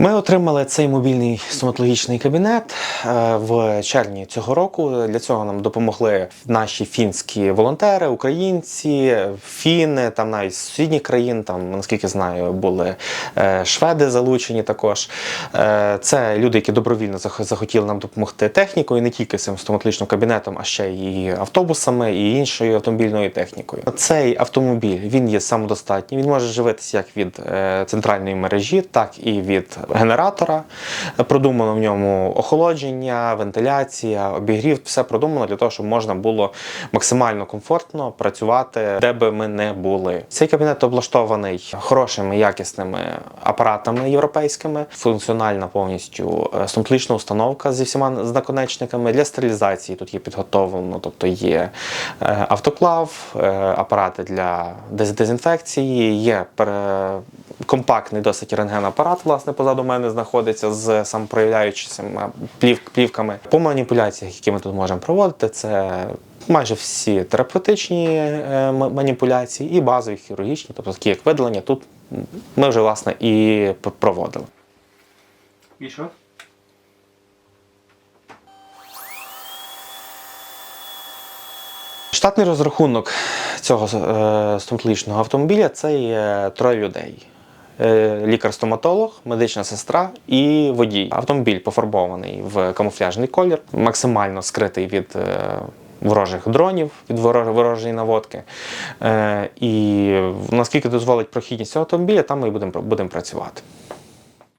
Ми отримали цей мобільний стоматологічний кабінет е, в червні цього року. Для цього нам допомогли наші фінські волонтери, українці, фіни, там навіть з сусідніх країн, там наскільки знаю, були е, шведи залучені також. Е, Це люди, які добровільно зах- захотіли нам допомогти технікою, не тільки цим стоматологічним кабінетом, а ще і автобусами, і іншою автомобільною технікою. Цей автомобіль він є самодостатній. Він може живитися як від центральної мережі, так і від генератора. Продумано в ньому охолодження, вентиляція, обігрів. Все продумано для того, щоб можна було максимально комфортно працювати, де би ми не були. Цей кабінет облаштований хорошими якісними апаратами європейськими, функціональна повністю е, стоматологічна установка зі всіма наконечниками для стерилізації. Тут є підготовлено, тобто є е, автоклав, е, апарати для дезінфекції, є компактний досить рентген-апарат, власне, позаду мене знаходиться з самопроявляючимися плів, плівками. По маніпуляціях, які ми тут можемо проводити, це майже всі терапевтичні е, маніпуляції і базові хірургічні, тобто такі як видалення, тут ми вже власне і проводили. І що? Штатний розрахунок цього е, стоматологічного автомобіля це є троє людей. Е, Лікар-стоматолог, медична сестра і водій. Автомобіль пофарбований в камуфляжний колір, максимально скритий від е, ворожих дронів, від ворож- ворожої наводки. Е, І наскільки дозволить прохідність цього автомобіля, там ми будемо будемо працювати.